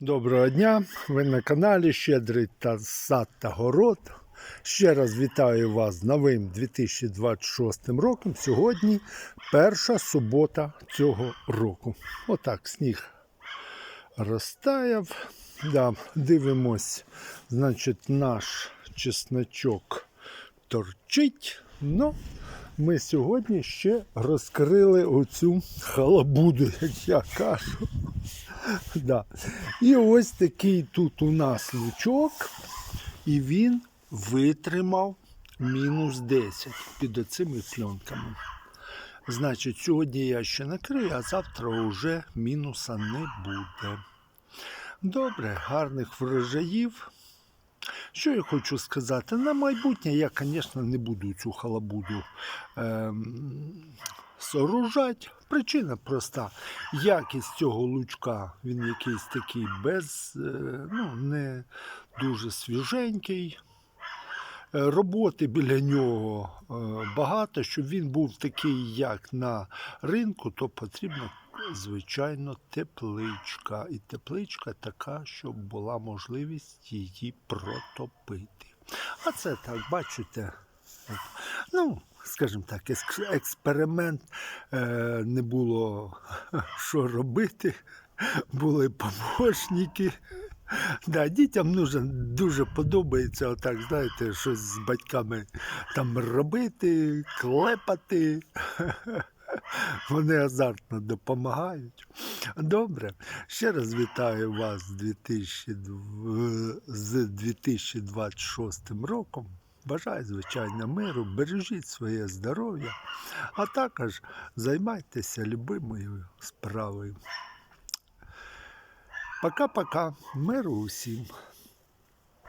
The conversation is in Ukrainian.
Доброго дня! Ви на каналі Щедрий та сад та город. Ще раз вітаю вас з новим 2026 роком. Сьогодні перша субота цього року. Отак сніг розтаяв. Да, дивимось, значить, наш чесночок торчить. Ну, ми сьогодні ще розкрили оцю халабуду, як я кажу. Да. І ось такий тут у нас лучок, і він витримав мінус 10 під оцими пленками. Значить, сьогодні я ще накрию, а завтра вже мінуса не буде. Добре, гарних врожаїв. Що я хочу сказати? На майбутнє я, звісно, не буду цю халабуду ем, сооружати. Причина проста. Якість цього лучка, він якийсь такий без, е, ну, не дуже свіженький. Е, Роботи біля нього е, багато, щоб він був такий, як на ринку, то потрібно, звичайно, тепличка. І тепличка така, щоб була можливість її протопити. А це так, бачите, ну, скажімо так, експеримент е, не було що робити, були помощники. Да, дітям нужен, дуже подобається, отак, знаєте, щось з батьками там робити, клепати. Вони азартно допомагають. Добре. Ще раз вітаю вас з 2000 з 2026 роком. Бажаю, звичайно, миру, бережіть своє здоров'я, а також займайтеся любимою справою. Пока-пока. Миру усім.